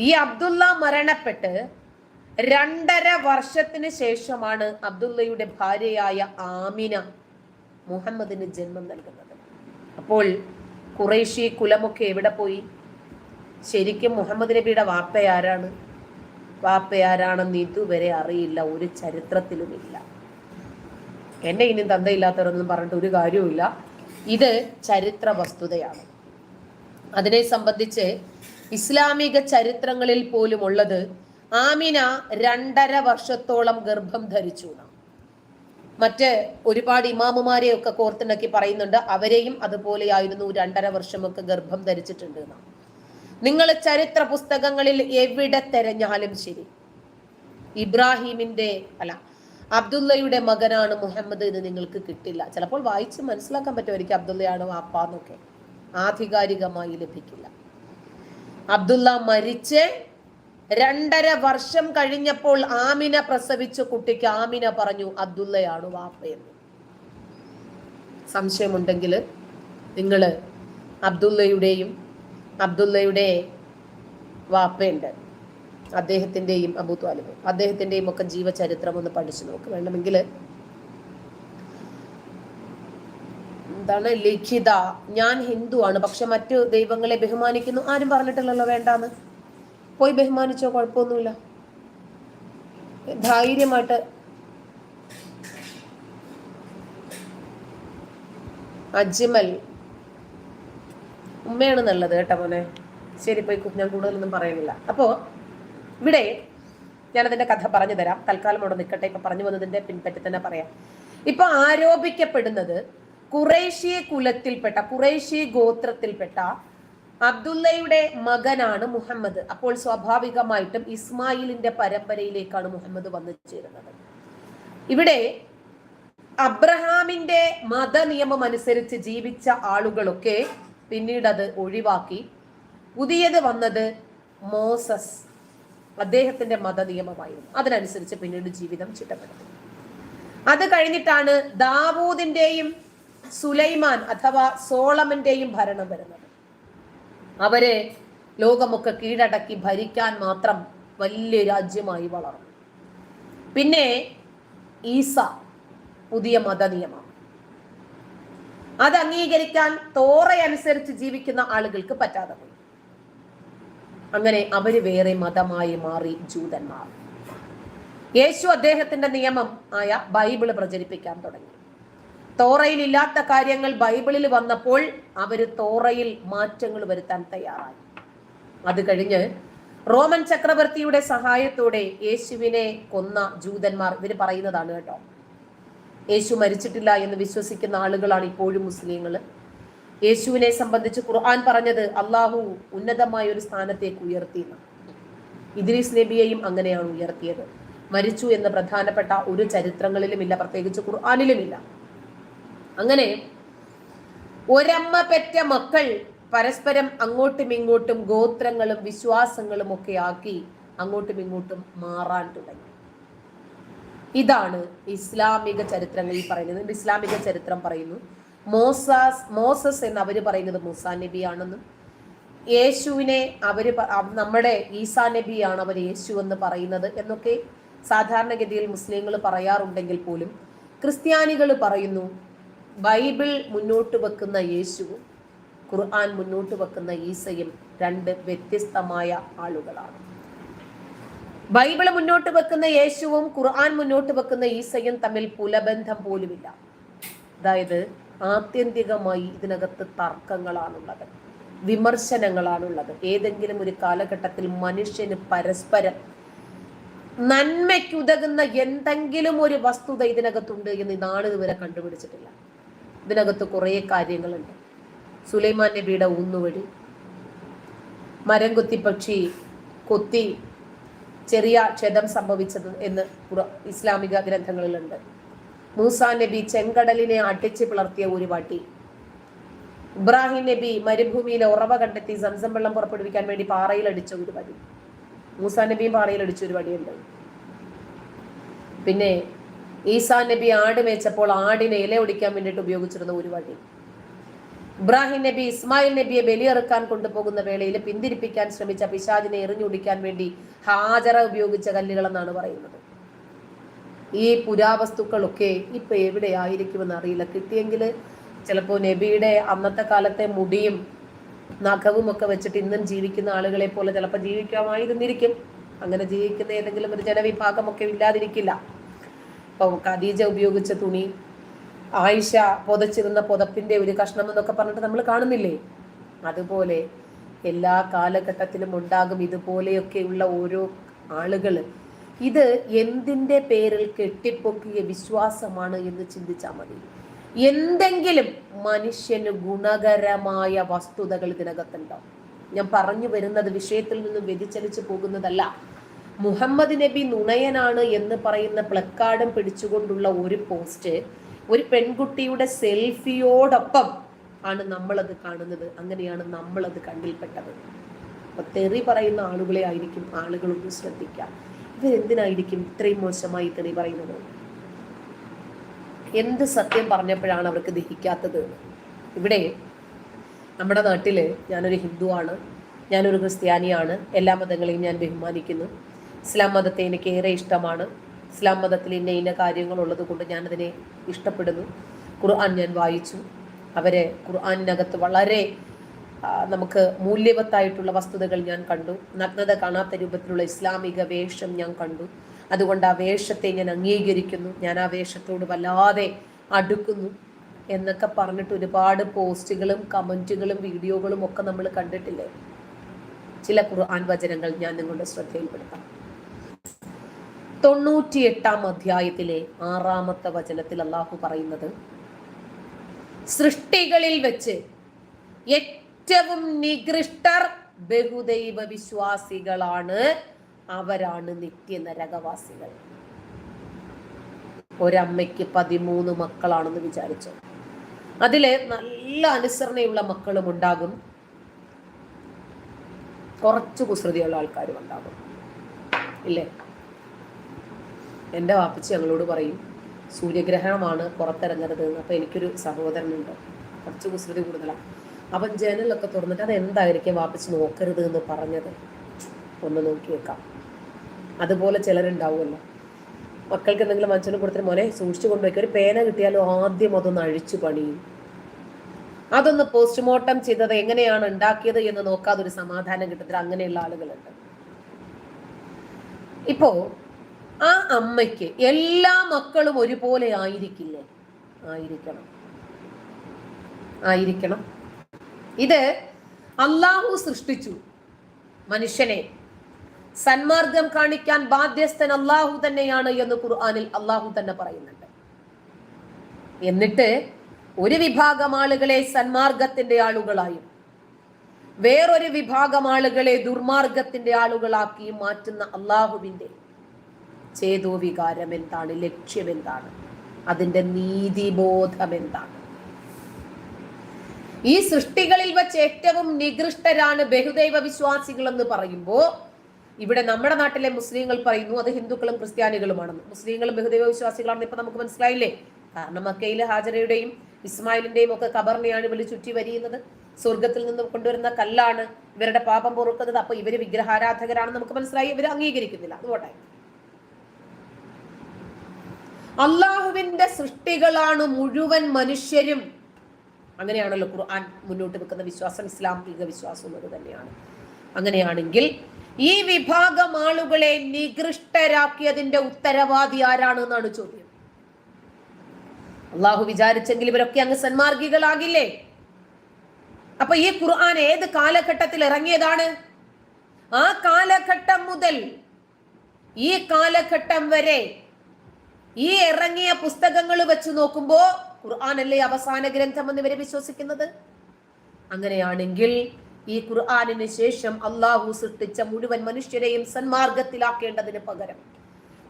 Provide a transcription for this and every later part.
ഈ അബ്ദുള്ള മരണപ്പെട്ട് രണ്ടര വർഷത്തിന് ശേഷമാണ് അബ്ദുള്ളയുടെ ഭാര്യയായ ആമിന മുഹമ്മദിന് ജന്മം നൽകുന്നത്. അപ്പോൾ കുറേശി കുലമൊക്കെ എവിടെ പോയി? ശരിക്കും മുഹമ്മദ് നബിയുടെ വാപ്പയാരാണ് വാപ്പയാരാണെന്ന് ഇതുവരെ അറിയില്ല ഒരു ചരിത്രത്തിലുമില്ല. എന്നെ ഇനി തന്തയില്ലാത്തവരൊന്നും പറഞ്ഞിട്ട് ഒരു കാര്യവുമില്ല. ഇത് ചരിത്ര വസ്തുതയാണ്. അതിനെ സംബന്ധിച്ച് ഇസ്ലാമിക ചരിത്രങ്ങളിൽ പോലും ഉള്ളത് ആമിന രണ്ടര വർഷത്തോളം ഗർഭം ധരിച്ചു. മറ്റ് ഒരുപാട് ഇമാമുമാരെയൊക്കെ കോർത്തിണക്കി പറയുന്നുണ്ട് അവരെയും അതുപോലെയായിരുന്നു രണ്ടര വർഷമൊക്കെ ഗർഭം ധരിച്ചിട്ടുണ്ട് നിങ്ങൾ ചരിത്ര പുസ്തകങ്ങളിൽ എവിടെ തെരഞ്ഞാലും ശരി? ഇബ്രാഹിമിന്റെ അല്ല അബ്ദുള്ളയുടെ മകനാണ് മുഹമ്മദ് എന്ന് നിങ്ങൾക്ക് കിട്ടില്ല. ചിലപ്പോൾ വായിച്ച് മനസ്സിലാക്കാൻ പറ്റുമായിരിക്കും അബ്ദുള്ളയാണ് വാപ്പ ആധികാരികമായി ലഭിക്കില്ല. അബ്ദുള്ള മരിച്ച് രണ്ടര വർഷം കഴിഞ്ഞപ്പോൾ ആമിന പ്രസവിച്ച കുട്ടിക്ക് ആമിന പറഞ്ഞു അബ്ദുള്ളയാണ് വാപ്പയെന്ന് സംശയമുണ്ടെങ്കിൽ നിങ്ങൾ അബ്ദുള്ളയുടെയും അബ്ദുള്ളയുടെ വാപ്പയുണ്ട്. അദ്ദേഹത്തിന്റെയും അബൂ അദ്ദേഹത്തിന്റെയും ഒക്കെ ജീവചരിത്രം ഒന്ന് പഠിച്ചു നോക്ക്. വേണമെങ്കിൽ എന്താണ് ലിഖിത? ഞാൻ ഹിന്ദുവാണ് പക്ഷെ മറ്റു ദൈവങ്ങളെ ബഹുമാനിക്കുന്നു. ആരും പറഞ്ഞിട്ടില്ലല്ലോ വേണ്ടാന്ന്. പോയി ബഹുമാനിച്ചോ? കുഴപ്പമൊന്നുമില്ല. ധൈര്യമായിട്ട്. അജ്മൽ. ഉമ്മയാണ് നല്ലത് കേട്ടോ മോനെ. ശരി പോയി ഞാൻ കൂടുതലൊന്നും പറയുന്നില്ല. അപ്പോൾ ഇവിടെ ഞാനതിന്റെ കഥ പറഞ്ഞു തരാം. തൽക്കാലം അവിടെ നിൽക്കട്ടെ ഇപ്പൊ പറഞ്ഞു വന്നതിന്റെ പിൻപറ്റി തന്നെ പറയാം. ഇപ്പൊ ആരോപിക്കപ്പെടുന്നത് കുറേശ്യ കുലത്തിൽപ്പെട്ട കുറേശ്യ ഗോത്രത്തിൽപ്പെട്ട അബ്ദുള്ളയുടെ മകനാണ് മുഹമ്മദ്. അപ്പോൾ സ്വാഭാവികമായിട്ടും ഇസ്മായിലിന്റെ പരമ്പരയിലേക്കാണ് മുഹമ്മദ് വന്നു ചേരുന്നത്. ഇവിടെ അബ്രഹാമിന്റെ മതനിയമം അനുസരിച്ച് ജീവിച്ച ആളുകളൊക്കെ പിന്നീട് അത് ഒഴിവാക്കി. പുതിയത് വന്നത് മോസസ് അദ്ദേഹത്തിന്റെ മതനിയമമായിരുന്നു. അതിനനുസരിച്ച് പിന്നീട് ജീവിതം ചിട്ടപ്പെടുത്തി. അത് കഴിഞ്ഞിട്ടാണ് ദാവൂദിന്റെയും സുലൈമാൻ അഥവാ സോളമന്റെയും ഭരണം വരുന്നത്. അവരെ ലോകമൊക്കെ കീഴടക്കി ഭരിക്കാൻ മാത്രം വലിയ രാജ്യമായി വളർന്നു. പിന്നെ ഈസ പുതിയ മതനിയമം. അത് അംഗീകരിക്കാൻ തോറയനുസരിച്ച് ജീവിക്കുന്ന ആളുകൾക്ക് പറ്റാതെ പോയി. അങ്ങനെ അവർ വേറെ മതമായി മാറി ജൂതന്മാർ. യേശു അദ്ദേഹത്തിന്റെ നിയമം ആയ ബൈബിൾ പ്രചരിപ്പിക്കാൻ തുടങ്ങി. തോറയിൽ ഇല്ലാത്ത കാര്യങ്ങൾ ബൈബിളിൽ വന്നപ്പോൾ അവർ തോറയിൽ മാറ്റങ്ങൾ വരുത്താൻ തയ്യാറായി. അത് കഴിഞ്ഞ് റോമൻ ചക്രവർത്തിയുടെ സഹായത്തോടെ യേശുവിനെ കൊന്ന ജൂതന്മാർ ഇവർ പറയുന്നതാണ് കേട്ടോ. യേശു മരിച്ചിട്ടില്ല എന്ന് വിശ്വസിക്കുന്ന ആളുകളാണ് ഇപ്പോഴും മുസ്ലിങ്ങൾ യേശുവിനെ സംബന്ധിച്ച് ഖുർആൻ പറഞ്ഞത് അള്ളാഹു ഉന്നതമായ ഒരു സ്ഥാനത്തേക്ക് ഉയർത്തി ഇദ്രീസ് നബിയെയും അങ്ങനെയാണ് ഉയർത്തിയത്. മരിച്ചു എന്ന് പ്രധാനപ്പെട്ട ഒരു ചരിത്രങ്ങളിലും ചരിത്രങ്ങളിലുമില്ല പ്രത്യേകിച്ച് ഖുർആാനിലുമില്ല. അങ്ങനെ ഒരമ്മ പെറ്റ മക്കൾ പരസ്പരം അങ്ങോട്ടും ഇങ്ങോട്ടും ഗോത്രങ്ങളും വിശ്വാസങ്ങളും ഒക്കെ ആക്കി അങ്ങോട്ടും ഇങ്ങോട്ടും മാറാൻ തുടങ്ങി. ഇതാണ് ഇസ്ലാമിക ചരിത്രങ്ങളിൽ പറയുന്നത്. ഇസ്ലാമിക ചരിത്രം പറയുന്നു? മോസാസ് മോസസ് എന്ന് അവർ പറയുന്നത് മുസാ നബി ആണെന്നും യേശുവിനെ അവർ നമ്മുടെ ഈസാ നബിയാണ് അവർ യേശു എന്ന് പറയുന്നത് എന്നൊക്കെ സാധാരണഗതിയിൽ മുസ്ലിങ്ങൾ പറയാറുണ്ടെങ്കിൽ പോലും ക്രിസ്ത്യാനികൾ പറയുന്നു ബൈബിൾ മുന്നോട്ട് വെക്കുന്ന യേശുവും ഖുർആൻ മുന്നോട്ട് വെക്കുന്ന ഈസയും രണ്ട് വ്യത്യസ്തമായ ആളുകളാണ്. ബൈബിൾ മുന്നോട്ട് വെക്കുന്ന യേശുവും ഖുർആൻ മുന്നോട്ട് വെക്കുന്ന ഈസയും തമ്മിൽ പുലബന്ധം പോലുമില്ല. അതായത് ആത്യന്തികമായി ഇതിനകത്ത് തർക്കങ്ങളാണുള്ളത് വിമർശനങ്ങളാണുള്ളത്. ഏതെങ്കിലും ഒരു കാലഘട്ടത്തിൽ മനുഷ്യന് പരസ്പരം നന്മയ്ക്കുതകുന്ന എന്തെങ്കിലും ഒരു വസ്തുത ഇതിനകത്തുണ്ട് എന്ന് നാളിതുവരെ കണ്ടുപിടിച്ചിട്ടില്ല. ഇതിനകത്ത് കുറേ കാര്യങ്ങളുണ്ട്. സുലൈമാൻ നബിയുടെ ഊന്നുവഴി മരം കൊത്തി പക്ഷി കൊത്തി ചെറിയ ക്ഷതം സംഭവിച്ചത് എന്ന് ഇസ്ലാമിക ഗ്രന്ഥങ്ങളിലുണ്ട്. മൂസാ നബി ചെങ്കടലിനെ അടിച്ച് പിളർത്തിയ ഒരു വാട്ടി ഇബ്രാഹിം നബി മരുഭൂമിയിലെ ഉറവ കണ്ടെത്തി സംസം വെള്ളം പുറപ്പെടുവിക്കാൻ വേണ്ടി പാറയിൽ അടിച്ച ഒരു വടി. മൂസാ നബിയും പാറയിൽ അടിച്ച ഒരു വടിയുണ്ട്. പിന്നെ ഈസാ നബി ആട് മേച്ചപ്പോൾ ആടിനെ ഇല ഒടിക്കാൻ വേണ്ടിയിട്ട് ഉപയോഗിച്ചിരുന്ന ഒരു വടി ഇബ്രാഹിം നബി ഇസ്മായിൽ നബിയെ ബലിയെറുക്കാൻ കൊണ്ടുപോകുന്ന വേളയിൽ പിന്തിരിപ്പിക്കാൻ ശ്രമിച്ച പിശാജിനെ എറിഞ്ഞൊടിക്കാൻ വേണ്ടി ഹാജറ ഉപയോഗിച്ച കല്ലുകൾ എന്നാണ് പറയുന്നത്. ഈ പുരാവസ്തുക്കളൊക്കെ ഇപ്പൊ എവിടെയായിരിക്കുമെന്ന് അറിയില്ല. കിട്ടിയെങ്കിൽ ചിലപ്പോൾ നബിയുടെ അന്നത്തെ കാലത്തെ മുടിയും നഖവും ഒക്കെ വെച്ചിട്ട് ഇന്നും ജീവിക്കുന്ന ആളുകളെ പോലെ ചിലപ്പോൾ ജീവിക്കാമായിരുന്നിരിക്കും. അങ്ങനെ ജീവിക്കുന്ന ഏതെങ്കിലും ഒരു ജനവിഭാഗമൊക്കെ ഇല്ലാതിരിക്കില്ല. ഇപ്പൊ ഖദീജ ഉപയോഗിച്ച തുണി ആയിഷ പുതച്ചിരുന്ന പുതപ്പിന്റെ ഒരു കഷ്ണം എന്നൊക്കെ പറഞ്ഞിട്ട് നമ്മൾ കാണുന്നില്ലേ? അതുപോലെ എല്ലാ കാലഘട്ടത്തിലും ഉണ്ടാകും ഇതുപോലെയൊക്കെയുള്ള ഓരോ ആളുകൾ ഇത് എന്തിന്റെ പേരിൽ കെട്ടിപ്പൊക്കിയ വിശ്വാസമാണ് എന്ന് ചിന്തിച്ചാൽ മതി. എന്തെങ്കിലും മനുഷ്യന് ഗുണകരമായ വസ്തുതകൾ ഇതിനകത്തുണ്ടാവും. ഞാൻ പറഞ്ഞു വരുന്നത് വിഷയത്തിൽ നിന്നും വ്യതിചലിച്ചു പോകുന്നതല്ല. മുഹമ്മദ് നബി നുണയനാണ് എന്ന് പറയുന്ന പ്ലക്കാർഡും പിടിച്ചുകൊണ്ടുള്ള ഒരു പോസ്റ്റ് ഒരു പെൺകുട്ടിയുടെ സെൽഫിയോടൊപ്പം ആണ് നമ്മളത് കാണുന്നത്. അങ്ങനെയാണ് നമ്മളത് കണ്ടിൽപ്പെട്ടത്. അപ്പൊ തെറി പറയുന്ന ആളുകളെ ആയിരിക്കും ആളുകളൊന്ന് ശ്രദ്ധിക്കുക. ഇവരെന്തിനായിരിക്കും ഇത്രയും മോശമായി തെറി പറയുന്നത്? എന്ത് സത്യം പറഞ്ഞപ്പോഴാണ് അവർക്ക് ദഹിക്കാത്തത്? ഇവിടെ നമ്മുടെ നാട്ടിൽ ഞാനൊരു ഹിന്ദുവാണ് ഞാനൊരു ക്രിസ്ത്യാനിയാണ് എല്ലാ മതങ്ങളെയും ഞാൻ ബഹുമാനിക്കുന്നു. ഇസ്ലാം മതത്തെ എനിക്ക് ഏറെ ഇഷ്ടമാണ്. ഇസ്ലാം മതത്തിൽ ഇന്ന ഇന്ന കാര്യങ്ങളുള്ളത് കൊണ്ട് ഞാനതിനെ ഇഷ്ടപ്പെടുന്നു. ഖുർആൻ ഞാൻ വായിച്ചു. അവരെ ഖുർആാനിനകത്ത് വളരെ നമുക്ക് മൂല്യവത്തായിട്ടുള്ള വസ്തുതകൾ ഞാൻ കണ്ടു. നഗ്നത കാണാത്ത രൂപത്തിലുള്ള ഇസ്ലാമിക വേഷം ഞാൻ കണ്ടു. അതുകൊണ്ട് ആ വേഷത്തെ ഞാൻ അംഗീകരിക്കുന്നു. ഞാൻ ആ വേഷത്തോട് വല്ലാതെ അടുക്കുന്നു എന്നൊക്കെ പറഞ്ഞിട്ട് ഒരുപാട് പോസ്റ്റുകളും കമന്റുകളും വീഡിയോകളും ഒക്കെ നമ്മൾ കണ്ടിട്ടില്ലേ? ചില ഖുർആൻ വചനങ്ങൾ ഞാൻ നിങ്ങളുടെ ശ്രദ്ധയിൽപ്പെടുത്താം. തൊണ്ണൂറ്റിയെട്ടാം അധ്യായത്തിലെ ആറാമത്തെ വചനത്തിൽ അള്ളാഹു പറയുന്നത് സൃഷ്ടികളിൽ വെച്ച് ഏറ്റവും നികൃഷ്ടർ ബഹുദൈവ വിശ്വാസികളാണ്. അവരാണ് നിത്യ നരകവാസികൾ ഒരമ്മയ്ക്ക് പതിമൂന്ന് മക്കളാണെന്ന് വിചാരിച്ചു. അതിൽ നല്ല അനുസരണയുള്ള മക്കളും ഉണ്ടാകും. കുറച്ച് കുസൃതിയുള്ള ആൾക്കാരും ഉണ്ടാകും. ഇല്ലേ? എന്റെ വാപ്പച്ചി ഞങ്ങളോട് പറയും സൂര്യഗ്രഹണമാണ് പുറത്തിറങ്ങരുത് അപ്പോൾ എനിക്കൊരു സഹോദരനുണ്ട്. കുറച്ച് കുസൃതി കൂടുതലാണ് അപ്പം ജനലൊക്കെ തുറന്നിട്ട് അത് എന്തായിരിക്കും വാപ്പച്ചി നോക്കരുത് എന്ന് പറഞ്ഞത്? ഒന്ന് നോക്കിയേക്കാം അതുപോലെ ചിലരുണ്ടാവുമല്ലോ. മക്കൾക്ക് എന്തെങ്കിലും മനുഷ്യന് കൊടുത്തിട്ട് മോനെ സൂക്ഷിച്ചു കൊണ്ടുപോയി ഒരു പേന കിട്ടിയാലും ആദ്യം അതൊന്ന് അഴിച്ചു പണിയും. അതൊന്ന് പോസ്റ്റ്മോർട്ടം ചെയ്തത് എങ്ങനെയാണ് ഉണ്ടാക്കിയത് എന്ന് നോക്കാതെ ഒരു സമാധാനം കിട്ടത്തില്ല. അങ്ങനെയുള്ള ആളുകളുണ്ട്. ഇപ്പോ ആ അമ്മയ്ക്ക് എല്ലാ മക്കളും ഒരുപോലെ ആയിരിക്കില്ലേ? ആയിരിക്കണം. ആയിരിക്കണം. ഇത് അള്ളാഹു സൃഷ്ടിച്ചു മനുഷ്യനെ. സന്മാർഗം കാണിക്കാൻ ബാധ്യസ്ഥൻ അള്ളാഹു തന്നെയാണ് എന്ന് ഖുർആാനിൽ അള്ളാഹു തന്നെ പറയുന്നുണ്ട്. എന്നിട്ട് ഒരു വിഭാഗം ആളുകളെ സന്മാർഗത്തിന്റെ ആളുകളായും വേറൊരു വിഭാഗം ആളുകളെ ദുർമാർഗത്തിന്റെ ആളുകളാക്കി മാറ്റുന്ന അള്ളാഹുവിന്റെ ചേതോ വികാരം എന്താണ് ലക്ഷ്യം എന്താണ് അതിന്റെ നീതിബോധം എന്താണ് ഈ സൃഷ്ടികളിൽ വെച്ച് ഏറ്റവും നികൃഷ്ടരാണ് ബഹുദൈവ വിശ്വാസികൾ എന്ന് പറയുമ്പോ ഇവിടെ നമ്മുടെ നാട്ടിലെ മുസ്ലിങ്ങൾ പറയുന്നു അത് ഹിന്ദുക്കളും ക്രിസ്ത്യാനികളുമാണെന്ന്. മുസ്ലിങ്ങളും ബഹുദൈവ വിശ്വാസികളാണെന്ന് ഇപ്പൊ നമുക്ക് മനസ്സിലായില്ലേ? കാരണം മക്കയിൽ ഹാജരയുടെയും ഇസ്മായിലിന്റെയും ഒക്കെ കബറിനെയാണ് ഇവർ ചുറ്റി വരിയുന്നത്. സ്വർഗത്തിൽ നിന്ന് കൊണ്ടുവരുന്ന കല്ലാണ് ഇവരുടെ പാപം പൊറുക്കുന്നത്. അപ്പൊ ഇവർ വിഗ്രഹാരാധകരാണെന്ന് നമുക്ക് മനസ്സിലായി. ഇവർ അംഗീകരിക്കുന്നില്ല. അതുകൊട്ടെ അള്ളാഹുവിന്റെ സൃഷ്ടികളാണ് മുഴുവൻ മനുഷ്യരും. അങ്ങനെയാണല്ലോ ഖുർആൻ മുന്നോട്ട് വെക്കുന്ന വിശ്വാസം ഇസ്ലാമിക വിശ്വാസം അത് തന്നെയാണ്. അങ്ങനെയാണെങ്കിൽ ഈ വിഭാഗം ആളുകളെ നികൃഷ്ടരാക്കിയതിന്റെ ഉത്തരവാദി ആരാണ് എന്നാണ് ചോദ്യം. അള്ളാഹു വിചാരിച്ചെങ്കിൽ ഇവരൊക്കെ അങ്ങ് സന്മാർഗികളാകില്ലേ? അപ്പൊ ഈ ഖുർആൻ ഏത് കാലഘട്ടത്തിൽ ഇറങ്ങിയതാണ്? ആ കാലഘട്ടം മുതൽ ഈ കാലഘട്ടം വരെ ഈ ഇറങ്ങിയ പുസ്തകങ്ങൾ വെച്ച് നോക്കുമ്പോ ഖുർആാനല്ലേ അവസാന ഗ്രന്ഥം എന്ന് ഇവരെ വിശ്വസിക്കുന്നത്? അങ്ങനെയാണെങ്കിൽ ഈ ഖുർആാനിന് ശേഷം അള്ളാഹു സൃഷ്ടിച്ച മുഴുവൻ മനുഷ്യരെയും സന്മാർഗത്തിലാക്കേണ്ടതിന് പകരം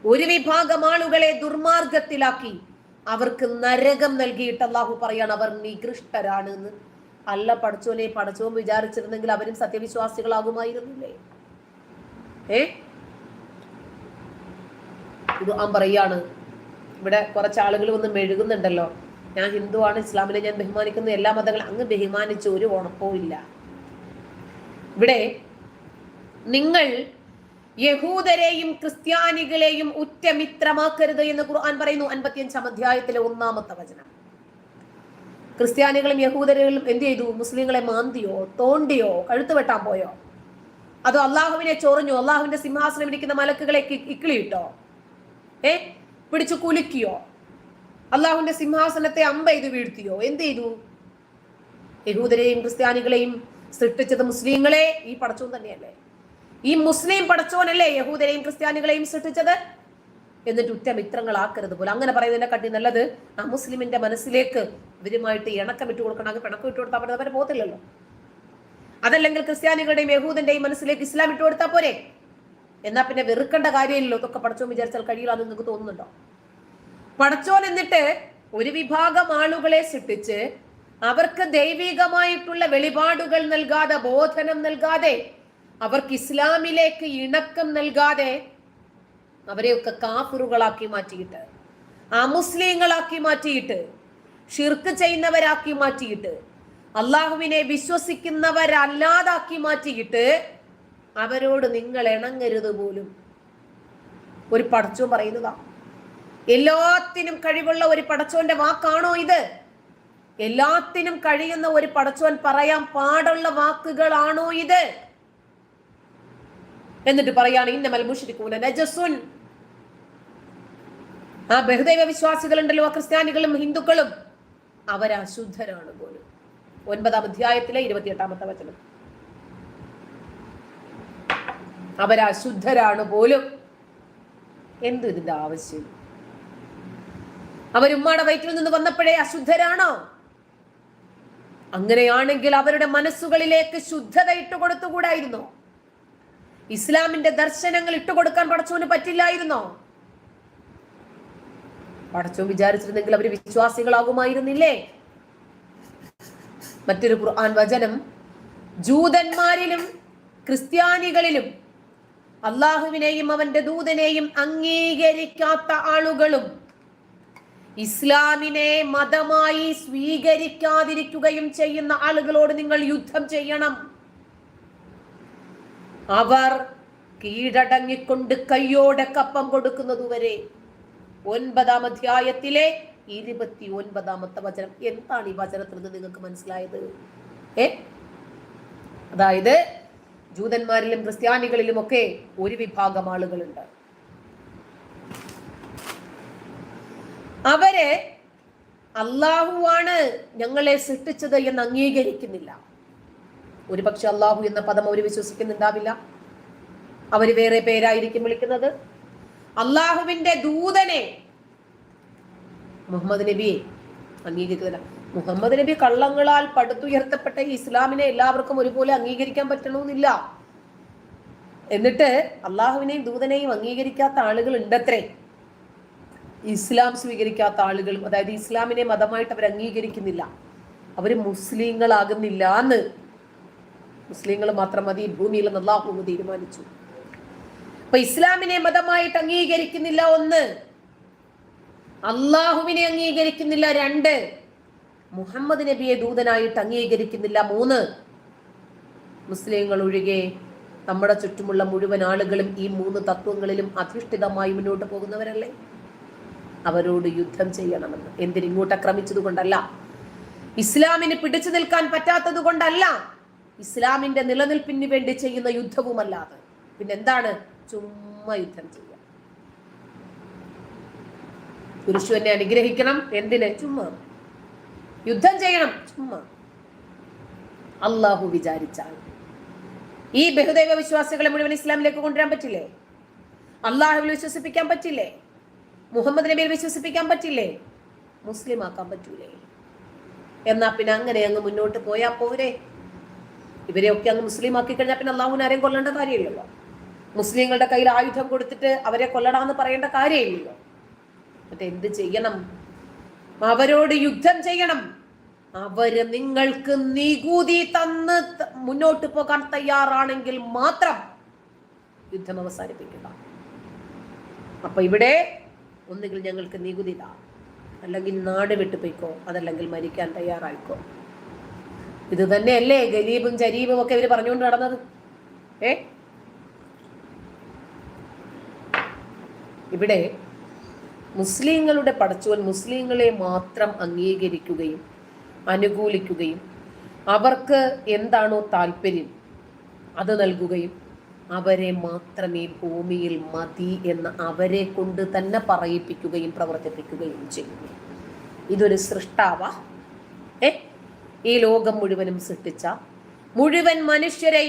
ഒരു വിഭാഗം ആളുകളെ ദുർമാർഗത്തിലാക്കി അവർക്ക് നരകം നൽകിയിട്ട് അള്ളാഹു പറയാണ് അവർ നികൃഷ്ടരാണ് എന്ന് അല്ല പഠിച്ചോനെ പഠിച്ചോൻ വിചാരിച്ചിരുന്നെങ്കിൽ അവരും സത്യവിശ്വാസികളാകുമായിരുന്നില്ലേ? ഏ? ഖുർആൻ പറയാണ് ഇവിടെ കുറച്ച് ആളുകൾ വന്ന് മെഴുകുന്നുണ്ടല്ലോ. ഞാൻ ഹിന്ദുവാണ് ഇസ്ലാമിനെ ഞാൻ ബഹുമാനിക്കുന്ന എല്ലാ മതങ്ങളും അങ്ങ് ബഹുമാനിച്ച ഒരു ഉണപ്പവും ഇല്ല. ഇവിടെ നിങ്ങൾ യഹൂദരെയും ക്രിസ്ത്യാനികളെയും ഉറ്റമിത്രമാക്കരുത് എന്ന് ഖുർആൻ പറയുന്നു അൻപത്തിയഞ്ചാം അധ്യായത്തിലെ ഒന്നാമത്തെ വചനം. ക്രിസ്ത്യാനികളും യഹൂദരുകളും എന്ത് ചെയ്തു? മുസ്ലിങ്ങളെ മാന്തിയോ തോണ്ടിയോ കഴുത്ത് വെട്ടാൻ പോയോ? അതോ അള്ളാഹുവിനെ ചൊറിഞ്ഞു അള്ളാഹുവിന്റെ സിംഹാസനം ഇരിക്കുന്ന മലക്കുകളെ ഇക്കിളിയിട്ടോ? ഏ? പിടിച്ചു കുലുക്കിയോ? അള്ളാഹുവിന്റെ സിംഹാസനത്തെ അമ്പ ചെയ്ത് വീഴ്ത്തിയോ? എന്ത് ചെയ്തു? യഹൂദരെയും ക്രിസ്ത്യാനികളെയും സൃഷ്ടിച്ചത് മുസ്ലിങ്ങളെ. ഈ പടച്ചോൻ തന്നെയല്ലേ? ഈ മുസ്ലിം പടച്ചോനല്ലേ യഹൂദരെയും ക്രിസ്ത്യാനികളെയും സൃഷ്ടിച്ചത്? എന്നിട്ട് ഉറ്റ മിത്രങ്ങളാക്കരുത് പോലെ. അങ്ങനെ പറയുന്നതിനെ കണ്ടി നല്ലത് ആ മുസ്ലിമിന്റെ മനസ്സിലേക്ക് ഇവരുമായിട്ട് ഇണക്കം ഇട്ട് കൊടുക്കണം. അങ്ങ് പിണക്കം ഇട്ട് കൊടുത്താൽ പോലെ അവരെ പോകത്തില്ലല്ലോ. അതല്ലെങ്കിൽ ക്രിസ്ത്യാനികളുടെയും യഹൂദന്റെയും മനസ്സിലേക്ക് ഇസ്ലാം ഇട്ട് കൊടുത്താൽ പോരെ? എന്നാ പിന്നെ വെറുക്കേണ്ട കാര്യമില്ലല്ലോ. ഇതൊക്കെ പടച്ചോൻ വിചാരിച്ചാൽ കഴിയില്ല എന്ന് നിങ്ങൾക്ക് തോന്നുന്നുണ്ടോ? പടച്ചോൻ എന്നിട്ട് ഒരു വിഭാഗം ആളുകളെ സൃഷ്ടിച്ച് അവർക്ക് ദൈവികമായിട്ടുള്ള വെളിപാടുകൾ നൽകാതെ ബോധനം നൽകാതെ അവർക്ക് ഇസ്ലാമിലേക്ക് ഇണക്കം നൽകാതെ അവരെയൊക്കെ കാഫിറുകളാക്കി മാറ്റിയിട്ട് അമുസ്ലിങ്ങളാക്കി മാറ്റിയിട്ട് ഷിർക്ക് ചെയ്യുന്നവരാക്കി മാറ്റിയിട്ട് അള്ളാഹുവിനെ വിശ്വസിക്കുന്നവരല്ലാതാക്കി മാറ്റിയിട്ട് അവരോട് നിങ്ങൾ ഇണങ്ങരുത് പോലും. ഒരു പടച്ചോൻ പറയുന്നതാ. എല്ലാത്തിനും കഴിവുള്ള ഒരു പടച്ചോന്റെ വാക്കാണോ ഇത്? എല്ലാത്തിനും കഴിയുന്ന ഒരു പടച്ചോൻ പറയാൻ പാടുള്ള വാക്കുകളാണോ ഇത്? എന്നിട്ട് പറയാണ് ഇന്നമൽ മുഷിരിക്കൂന നജസുൻ. ആ ബഹുദൈവ വിശ്വാസികളുണ്ടല്ലോ ആ ക്രിസ്ത്യാനികളും ഹിന്ദുക്കളും. അവരശുദ്ധരാണ് പോലും. ഒൻപതാം അധ്യായത്തിലെ ഇരുപത്തിയെട്ടാമത്തെ വചനം. അവരശുദ്ധരാണ് പോലും. എന്തു ഇതിന്റെ ആവശ്യം? അവരുമ്മാടെ വയറ്റിൽ നിന്ന് വന്നപ്പോഴേ അശുദ്ധരാണോ? അങ്ങനെയാണെങ്കിൽ അവരുടെ മനസ്സുകളിലേക്ക് ശുദ്ധത ഇട്ടുകൊടുത്തുകൂടായിരുന്നോ ഇസ്ലാമിന്റെ ദർശനങ്ങൾ ഇട്ടുകൊടുക്കാൻ പടച്ചോന് പറ്റില്ലായിരുന്നോ? പടച്ചോൻ വിചാരിച്ചിരുന്നെങ്കിൽ അവർ വിശ്വാസികളാകുമായിരുന്നില്ലേ? മറ്റൊരു ഖുർആൻ വചനം ജൂതന്മാരിലും ക്രിസ്ത്യാനികളിലും അള്ളാഹുവിനെയും അവന്റെ ദൂതനെയും അംഗീകരിക്കാത്ത ആളുകളും ഇസ്ലാമിനെ മതമായി സ്വീകരിക്കാതിരിക്കുകയും ചെയ്യുന്ന ആളുകളോട് നിങ്ങൾ യുദ്ധം ചെയ്യണം. അവർ കീഴടങ്ങിക്കൊണ്ട് കയ്യോടെ കപ്പം കൊടുക്കുന്നതുവരെ ഒൻപതാം അധ്യായത്തിലെ ഇരുപത്തി ഒൻപതാമത്തെ വചനം. എന്താണ് ഈ വചനത്തിൽ നിന്ന് നിങ്ങൾക്ക് മനസ്സിലായത്? ഏ? അതായത് ജൂതന്മാരിലും ക്രിസ്ത്യാനികളിലും ഒക്കെ ഒരു വിഭാഗം ആളുകളുണ്ട്. അവർ അള്ളാഹുവാണ് ഞങ്ങളെ സൃഷ്ടിച്ചത് എന്ന് അംഗീകരിക്കുന്നില്ല. ഒരുപക്ഷെ അള്ളാഹു എന്ന പദം അവർ വിശ്വസിക്കുന്നുണ്ടാവില്ല. അവർ വേറെ പേരായിരിക്കും വിളിക്കുന്നത്. അള്ളാഹുവിന്റെ ദൂതനെ മുഹമ്മദ് നബിയെ അംഗീകരിക്കുന്നില്ല. മുഹമ്മദ് നബി കള്ളങ്ങളാൽ പടുത്തുയർത്തപ്പെട്ട ഇസ്ലാമിനെ എല്ലാവർക്കും ഒരുപോലെ അംഗീകരിക്കാൻ പറ്റണമെന്നില്ല എന്നിട്ട് അള്ളാഹുവിനെയും ദൂതനെയും അംഗീകരിക്കാത്ത ആളുകൾ ഉണ്ടത്രേ. ഇസ്ലാം സ്വീകരിക്കാത്ത ആളുകളും അതായത് ഇസ്ലാമിനെ മതമായിട്ട് അവർ അംഗീകരിക്കുന്നില്ല. അവർ മുസ്ലിങ്ങളാകുന്നില്ല എന്ന് മുസ്ലിങ്ങൾ മാത്രം മതി ഭൂമിയിൽ അള്ളാഹു തീരുമാനിച്ചു. അപ്പൊ ഇസ്ലാമിനെ മതമായിട്ട് അംഗീകരിക്കുന്നില്ല ഒന്ന്. അള്ളാഹുവിനെ അംഗീകരിക്കുന്നില്ല രണ്ട്. മുഹമ്മദ് നബിയെ ദൂതനായിട്ട് അംഗീകരിക്കുന്നില്ല മൂന്ന്. മുസ്ലിങ്ങൾ ഒഴികെ നമ്മുടെ ചുറ്റുമുള്ള മുഴുവൻ ആളുകളും ഈ മൂന്ന് തത്വങ്ങളിലും അധിഷ്ഠിതമായി മുന്നോട്ട് പോകുന്നവരല്ലേ? അവരോട് യുദ്ധം ചെയ്യണമെന്ന്. എന്തിനിങ്ങോട്ട് ആക്രമിച്ചത് കൊണ്ടല്ല ഇസ്ലാമിന് പിടിച്ചു നിൽക്കാൻ പറ്റാത്തത് കൊണ്ടല്ല ഇസ്ലാമിന്റെ നിലനിൽപ്പിന് വേണ്ടി ചെയ്യുന്ന യുദ്ധവുമല്ലാതെ. പിന്നെ എന്താണ് ചുമ്മാ യുദ്ധം ചെയ്യുക പുരുഷു എന്നെ അനുഗ്രഹിക്കണം. എന്തിന്? ചുമ്മാ. യുദ്ധം ചെയ്യണം. ചുമ്മാ. അള്ളാഹു വിചാരിച്ചാൽ. ഈ ബഹുദൈവ വിശ്വാസികളെ മുഴുവൻ ഇസ്ലാമിലേക്ക് കൊണ്ടുവരാൻ പറ്റില്ലേ? അള്ളാഹുവിൽ വിശ്വസിപ്പിക്കാൻ പറ്റില്ലേ? മുഹമ്മദ് നബിയെ വിശ്വസിപ്പിക്കാൻ പറ്റില്ലേ? മുസ്ലിം ആക്കാൻ പറ്റൂലേ? എന്നാ പിന്നെ അങ്ങനെ അങ്ങ് മുന്നോട്ട് പോയാ പോരെ. ഇവരെയൊക്കെ അങ്ങ് മുസ്ലിം ആക്കി കഴിഞ്ഞാൽ പിന്നെ അള്ളാഹുവിന് ആരെയും കൊല്ലേണ്ട കാര്യമില്ലല്ലോ. മുസ്ലിങ്ങളുടെ കയ്യിൽ ആയുധം കൊടുത്തിട്ട് അവരെ കൊല്ലണമെന്ന് പറയേണ്ട കാര്യമില്ലല്ലോ. മറ്റേ എന്ത് ചെയ്യണം? അവരോട് യുദ്ധം ചെയ്യണം. അവർ നിങ്ങൾക്ക് നികുതി തന്ന് മുന്നോട്ട് പോകാൻ തയ്യാറാണെങ്കിൽ മാത്രം യുദ്ധം അവസാനിപ്പിക്കുക. അപ്പൊ ഇവിടെ ഒന്നുകിൽ ഞങ്ങൾക്ക് നികുതി താ അല്ലെങ്കിൽ നാട് വിട്ടു പോയിക്കോ അതല്ലെങ്കിൽ മരിക്കാൻ തയ്യാറായിക്കോ. ഇത് തന്നെയല്ലേ ഗലീബും ജരീബും ഒക്കെ ഇവർ പറഞ്ഞുകൊണ്ട് നടന്നത്. ഏ? ഇവിടെ മുസ്ലിങ്ങളുടെ പടച്ചോൻ മുസ്ലിങ്ങളെ മാത്രം അംഗീകരിക്കുകയും അനുകൂലിക്കുകയും അവർക്ക് എന്താണോ താല്പര്യം അത് നൽകുകയും അവരെ മാത്രമേ ഭൂമിയിൽ മതി എന്ന് അവരെ കൊണ്ട് തന്നെ പറയിപ്പിക്കുകയും പ്രവർത്തിപ്പിക്കുകയും ചെയ്യും. ഇതൊരു സൃഷ്ടാവ. ഏ? ഈ ലോകം മുഴുവനും സൃഷ്ടിച്ച മുഴുവൻ മനുഷ്യരെ